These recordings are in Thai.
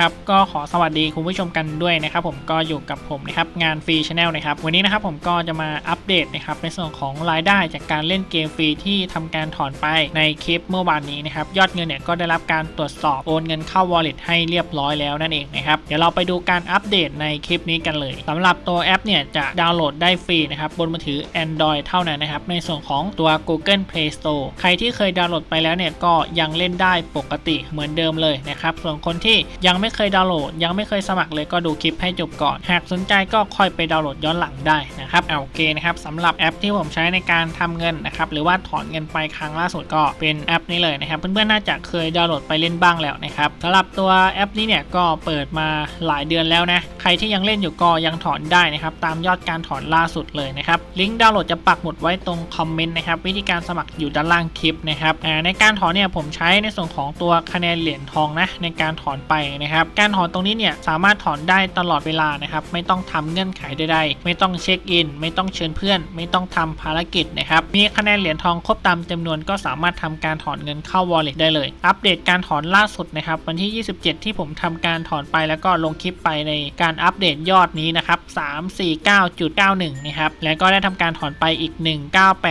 ครับก็ขอสวัสดีคุณผู้ชมกันด้วยนะครับผมก็อยู่กับผมนะครับงานฟรีชาแนลนะครับวันนี้นะครับผมก็จะมาอัปเดตนะครับในส่วนของรายได้จากการเล่นเกมฟรีที่ทำการถอนไปในคลิปเมื่อวานนี้นะครับยอดเงินเนี่ยก็ได้รับการตรวจสอบโอนเงินเข้า wallet ให้เรียบร้อยแล้วนั่นเองนะครับเดี๋ยวเราไปดูการอัปเดตในคลิปนี้กันเลยสำหรับตัวแอปเนี่ยจะดาวน์โหลดได้ฟรีนะครับบนมือถือ Android เท่านั้นนะครับในส่วนของตัว Google Play Store ใครที่เคยดาวน์โหลดไปแล้วเนี่ยก็ยังเล่นได้ปกติเหมือนเดิมเลยนะครับส่วนคนที่ยังไม่เคยดาวน์โหลด ยังไม่เคยสมัครเลยก็ดูคลิปให้จบก่อน หากสนใจก็ค่อยไปดาวน์โหลดย้อนหลังได้นะครับเอาโอเคนะครับสำหรับแอปที่ผมใช้ในการทำเงินนะครับหรือว่าถอนเงินไปครั้งล่าสุดก็เป็นแอปนี้เลยนะครับ เพื่อนๆน่าจะเคยดาวน์โหลดไปเล่นบ้างแล้วนะครับสำหรับตัวแอปนี้เนี่ยก็เปิดมาหลายเดือนแล้วนะใครที่ยังเล่นอยู่ก็ยังถอนได้นะครับตามยอดการถอนล่าสุดเลยนะครับลิงก์ดาวน์โหลดจะปักหมุดไว้ตรงคอมเมนต์นะครับวิธีการสมัครอยู่ด้านล่างคลิปนะครับในการถอนเนี่ยผมใช้ในส่วนของตัวคะแนนเหรียญทองนะในการถอนไปนะครับการถอนตรงนี้เนี่ยสามารถถอนได้ตลอดเวลานะครับ ไม่ต้องทำเงื่อนไขใดๆ ไม่ต้องเช็คอิน ไม่ต้องเชิญเพื่อน ไม่ต้องทำภารกิจนะครับ มีคะแนนเหรียญทองครบตามจำนวนก็สามารถทำการถอนเงินเข้า wallet ได้เลย อัปเดตการถอนล่าสุดนะครับ วันที่ 27 ที่ผมทำการถอนไปแล้วก็ลงคลิปไปในการอัปเดตยอดนี้นะครับ 349.91 นะครับ แล้วก็ได้ทำการถอนไปอีก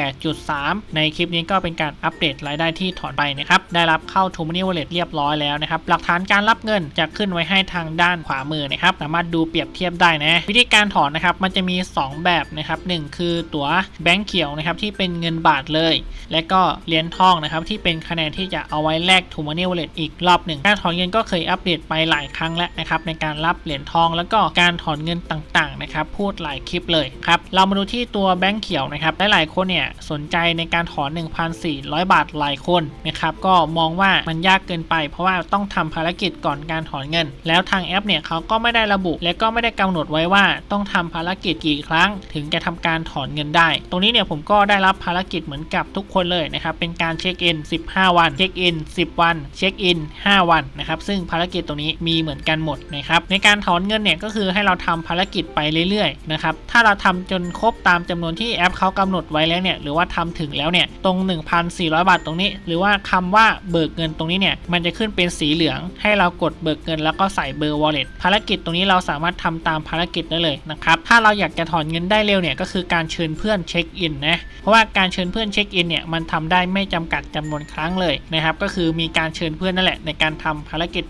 198.3 ในคลิปนี้ก็เป็นการอัปเดตรายได้ที่ถอนไปนะครับ ได้รับเข้า t ูม m นี่วอลเล็ตเรียบร้อยแล้วนะครับ หลักฐานการรับเงินจะขึ้นไว้ให้ทางด้านขวามือนะครับสามารถดูเปรียบเทียบได้นะวิธีการถอนนะครับมันจะมี 2 แบบนะครับหนึ่งคือตั๋วแบงก์เขียวนะครับที่เป็นเงินบาทเลย และก็เหรียญทองนะครับที่เป็นคะแนนที่จะเอาไว้แลก t ูม m นี่วอลเลตอีกรอบหนึ่งการถอนเงินก็เคยอัปเดตไปหลายครั้งแล้วนะครับในการรับเหรียญทอง แล้วก็การถอนเงินต่างๆนะครับพูดหลายคลิปเลยครับเรามาดูที่ตัวแบงก์เขียวนะครับหลายๆคนเนี่ยสนใจในการถอน 1,400 บาทหลายคนนะครับก็มองว่ามันยากเกินไป เพราะว่าต้องทำภารกิจก่อนการถอนเงิน แล้วทางแอปเนี่ยเขาก็ไม่ได้ระบุ และก็ไม่ได้กำหนดไว้ว่าต้องทำภารกิจกี่ครั้ง ถึงจะทำการถอนเงินได้ ตรงนี้เนี่ยผมก็ได้รับภารกิจเหมือนกับทุกคนเลยนะครับเป็นการเช็คอิน15 วันเช็คอิน10 วันเช็คอิน5 วันนะครับซึ่งภารกิจตรงนี้มีเหมือนกันหมดนะครับในการถอนเงินเนี่ยก็คือให้เราทำภารกิจไปเรื่อยๆนะครับถ้าเราทำจนครบตามจำนวนที่แอปเขากำหนดไว้แล้วเนี่ยหรือว่าทำถึงแล้วเนี่ยตรง 1,400 บาทตรงนี้ หรือว่าคำว่าเบิกเงินตรงนี้เนี่ยมันจะขึ้นเป็นสีเหลืองให้เรากดเบิกเงินแล้วก็ใส่เบอร์ wallet ภารกิจตรงนี้เราสามารถทำตามภารกิจได้เลยนะครับ ถ้าเราอยากจะถอนเงินได้เร็วเนี่ยก็คือการเชิญเพื่อนเช็คอินนะ เพราะว่าการเชิญเพื่อนเช็คอินเนี่ยมันทำได้ไม่จำกัดจำนวนครั้งเลยนะครับ ก็คือมีการเชิญเพื่อนนั่นแหละในการทำภารกิจ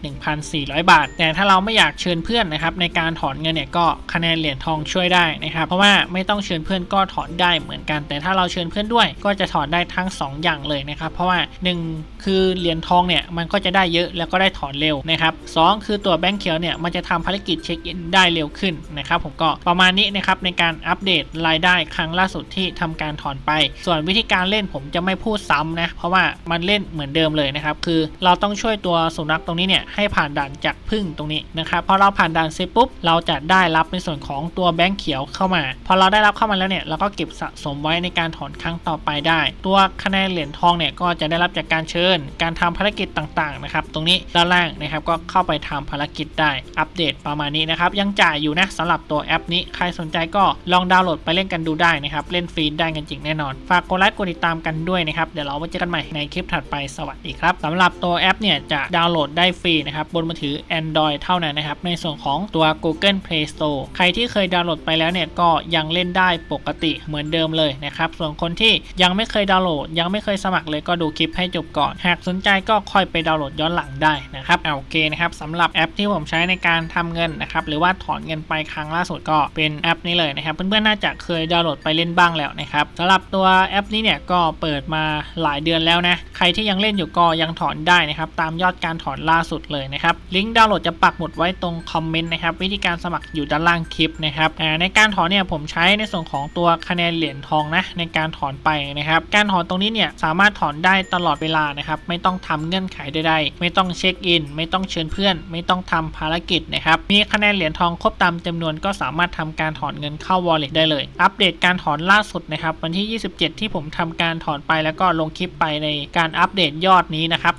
1,400 บาท แต่ถ้าเราไม่อยากเชิญเพื่อนนะครับในการถอนเงินเนี่ยก็คะแนนเหรียญทองช่วยได้นะครับ เพราะว่าไม่ต้องเชิญเพื่อนก็ถอนได้เหมือนกัน แต่ถ้าเราเชิญเพื่อนด้วย ก็จะถอนได้ทั้ง 2 อย่างเลยนะครับ เพราะว่า 1 คือเหรียญทองเนี่ยมันก็จะได้เยอะแล้วก็ได้ถอนเร็วนะครับสคือตัวแบงค์เขียวเนี่ยมันจะทำภารกิจเช็คอินได้เร็วขึ้นนะครับผมก็ประมาณนี้นะครับในการอัปเดตรายได้ครั้งล่าสุดที่ทำการถอนไป ส่วนวิธีการเล่นผมจะไม่พูดซ้ำนะเพราะว่ามันเล่นเหมือนเดิมเลยนะครับคือเราต้องช่วยตัวสุนัขตรงนี้เนี่ยให้ผ่านด่านจากพึ่งตรงนี้นะครับพอเราผ่านด่านเสร็จปุ๊บเราจะได้รับในส่วนของตัวแบงค์เขียวเข้ามา พอเราได้รับเข้ามาแล้วเนี่ยเราก็เก็บสะสมไว้ในการถอนครั้งต่อไปได้ ตัวคะแนนเหรียญทองเนี่ยก็จะได้รับจากการเชิญ การทำภารกิจต่างๆนะครับตรงนี้ด้านล่างนะครับก็เข้าไปทำภารกิจได้อัปเดตประมาณนี้นะครับ ยังจ่ายอยู่นะสำหรับตัวแอปนี้ ใครสนใจก็ลองดาวน์โหลดไปเล่นกันดูได้นะครับ เล่นฟรีได้กันจริงแน่นอน ฝากกดไลค์กดติดตามกันด้วยนะครับ เดี๋ยวเราไว้เจอกันใหม่ในคลิปถัดไปสวัสดีครับสำหรับตัวแอปเนี่ยจะดาวน์โหลดได้ฟรีนะครับบนมือถือ Android เท่านั้นนะครับในส่วนของตัว Google Play Store ใครที่เคยดาวน์โหลดไปแล้วเนี่ยก็ยังเล่นได้ปกติเหมือนเดิมเลยนะครับส่วนคนที่ยังไม่เคยดาวน์โหลด ยังไม่เคยสมัครเลยก็ดูคลิปให้จบก่อน หากสนใจก็ค่อยไปดาวน์โหลดย้อนหลังได้นะครับโอเคนะครับสำหรับแอปที่ผมใช้ในการทำเงินนะครับหรือว่าถอนเงินไปครั้งล่าสุดก็เป็นแอปนี้เลยนะครับเพื่อนๆน่าจะเคยดาวน์โหลดไปเล่นบ้างแล้วนะครับสำหรับตัวแอปนี้เนี่ยก็เปิดมาหลายเดือนแล้วนะใครที่ยังเล่นอยู่ก็ยังถอนได้นะครับตามยอดการถอนล่าสุดเลยนะครับลิงก์ดาวน์โหลดจะปักหมุดไว้ตรงคอมเมนต์นะครับวิธีการสมัครอยู่ด้านล่างคลิปนะครับในการถอนเนี่ยผมใช้ในส่วนของตัวคะแนนเหรียญทองนะในการถอนไปนะครับการถอนตรงนี้เนี่ยสามารถถอนได้ตลอดเวลานะครับไม่ต้องทำเงื่อนไขใดๆไม่ต้องเช็คอิน ไม่ต้องเชิญเพื่อนไม่ต้องทำภารกิจนะครับ มีคะแนนเหรียญทองครบตามจำนวนก็สามารถทำการถอนเงินเข้า wallet ได้เลย อัปเดตการถอนล่าสุดนะครับวันที่ 27 ที่ผมทำการถอนไปแล้วก็ลงคลิปไปในการอัปเดตยอดนี้นะครับ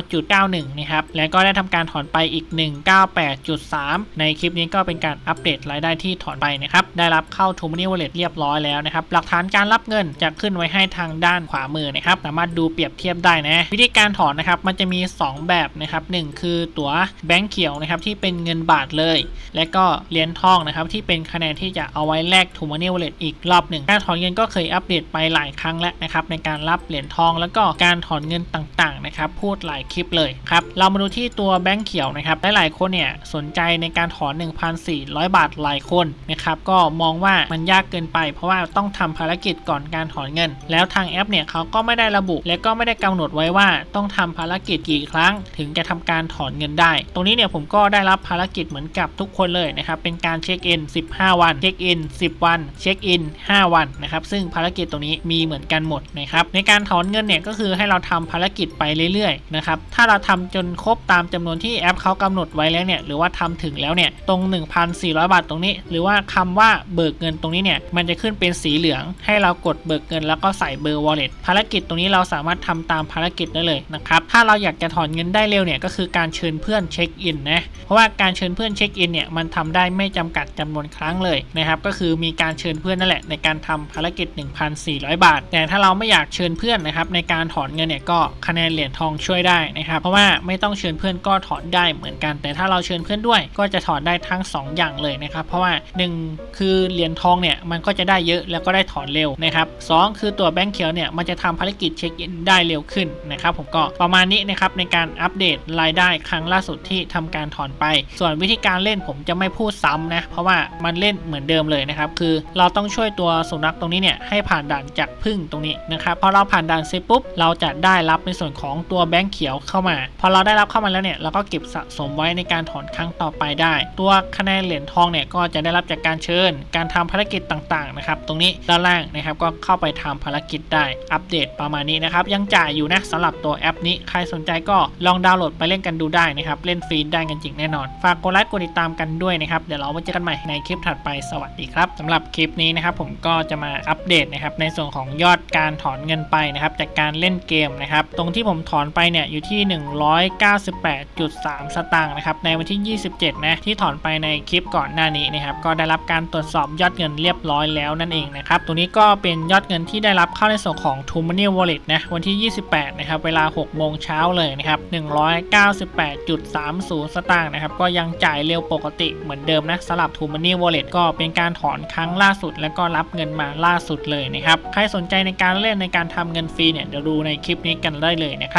349.91นะครับแล้วก็ได้ทำการถอนไปอีก 198.3 ในคลิปนี้ก็เป็นการอัปเดตรายได้ที่ถอนไปนะครับได้รับเข้า t ูม m นี่วอลเล็ตเรียบร้อยแล้วนะครับหลักฐานการรับเงินจะขึ้นไว้ให้ทางด้านขวามือนะครับสามารถดูเปรียบเทียบได้นะวิธีการถอนนะครับมันจะมี 2 แบบนะครับหนึ่งคือตั๋วแบงค์เขียวนะครับที่เป็นเงินบาทเลย และก็เหรียญทองนะครับที่เป็นคะแนนที่จะเอาไว้แลกทูมา n น y Wallet อีกรอบหนึ่งการถอนเงินก็เคยอัปเดตไปหลายครั้งแล้วนะครับในการรับเหรียญทองแล้วก็การถอนเงินต่างๆนะครับพูดหลายคลิปเลยครับเรามาดูที่ตัวแบงค์เขียวนะครับหลายๆคนเนี่ยสนใจในการถอน 1,400 บาทหลายคนนะครับก็มองว่ามันยากเกินไป เพราะว่าต้องทำภารกิจก่อนการถอนเงิน แล้วทางแอปเนี่ยเขาก็ไม่ได้ระบุ และก็ไม่ได้กำหนดไว้ว่าต้องทำภารกิจกี่ครั้ง ถึงจะทำการถอนเงินได้ ตรงนี้เนี่ยผมก็ได้รับภารกิจเหมือนกับทุกคนเลยนะครับ เป็นการเช็คอิน 15 วัน เช็คอิน 10 วัน เช็คอิน 5 วันนะครับ ซึ่งภารกิจตรงนี้มีเหมือนกันหมดนะครับ ในการถอนเงินเนี่ยก็คือให้เราทำภารกิจไปเรื่อยๆนะครับ ถ้าเราทำจนครบตามจำนวนที่แอปเขากำหนดไว้แล้วเนี่ย หรือว่าทำถึงแล้วเนี่ย ตรง 1,400 บาทตรงนี้ หรือว่าคำว่าเบิกเงินตรงนี้เนี่ย มันจะขึ้นเป็นสีเหลือง ให้เรากดเบิกเงิน แล้วก็ใส่เบอร์ wallet ภารกิจตรงนี้เราสามารถทำตามภารกิจได้เลยนะครับ ถ้าเราอยากจะถอนเงินได้เร็วเนี่ยก็คือการเชิญเพื่อนเช็คอินนะเพราะว่าการเชิญเพื่อนเช็คอินเนี่ยมันทำได้ไม่จำกัดจำนวนครั้งเลยนะครับก็คือมีการเชิญเพื่อนนั่นแหละในการทำภารกิจ 1,400 บาท แต่ถ้าเราไม่อยากเชิญเพื่อนนะครับในการถอนเงินเนี่ยก็คะแนนเหรียญทองช่วยได้นะครับเพราะว่าไม่ต้องเชิญเพื่อนก็ถอนได้เหมือนกัน แต่ถ้าเราเชิญเพื่อนด้วยก็จะถอนได้ทั้ง 2 อย่างเลยนะครับเพราะว่า 1 คือเหรียญทองเนี่ยมันก็จะได้เยอะแล้วก็ได้ถอนเร็วนะครับสองคือตัวแบงค์เขียวเนี่ยมันจะทำภารกิจเช็คอินได้เร็วขึ้นนะครับผมก็ประมาณนี้นะครับในการอัปเดตรายได้ครั้งล่าสุดที่ทำการถอนไป ส่วนวิธีการเล่นผมจะไม่พูดซ้ำนะ เพราะว่ามันเล่นเหมือนเดิมเลยนะครับ คือเราต้องช่วยตัวสุนัขตรงนี้เนี่ยให้ผ่านด่านจากพึ่งตรงนี้นะครับ พอเราผ่านด่านเสร็จปุ๊บ เราจะได้รับในส่วนของตัวแบงค์เขียวเข้ามา พอเราได้รับเข้ามาแล้วเนี่ย เราก็เก็บสะสมไว้ในการถอนครั้งต่อไปได้ ตัวคะแนนเหรียญทองเนี่ยก็จะได้รับจากการเชิญ การทำภารกิจต่างๆนะครับ ตรงนี้ด้านล่างนะครับก็เข้าไปทำภารกิจได้ อัปเดตประมาณนี้นะครับ ยังจ่ายอยู่นะสำหรับตัวแอปนี้ ใครสนใจก็ลองดาวน์โหลดไปเล่นกันดูได้ได้นะครับ เล่นฟรีได้กันจริงแน่นอน ฝากกดไลค์กดติดตามกันด้วยนะครับ เดี๋ยวเรามาเจอกันใหม่ในคลิปถัดไปสวัสดีครับสำหรับคลิปนี้นะครับผมก็จะมาอัปเดตนะครับในส่วนของยอดการถอนเงินไปนะครับจากการเล่นเกมนะครับตรงที่ผมถอนไปเนี่ยอยู่ที่ 198.3 สตางค์นะครับในวันที่ 27 นะที่ถอนไปในคลิปก่อนหน้านี้นะครับก็ได้รับการตรวจสอบยอดเงินเรียบร้อยแล้วนั่นเองนะครับตรงนี้ก็เป็นยอดเงินที่ได้รับเข้าในส่วนของ t o m o n e y Wallet นะวันที่ 28 นะครับเวลา 6 โมงเช้าเลยนะครับ18.30 สตางค์นะครับ ก็ยังจ่ายเร็วปกติเหมือนเดิมนะสำหรับ t o m o n e y Wallet ก็เป็นการถอนครั้งล่าสุด แล้วก็รับเงินมาล่าสุดเลยนะครับ ใครสนใจในการเล่นในการทำเงินฟรีเนี่ยเดี๋ยวดูในคลิปนี้กันได้เลยนะครับ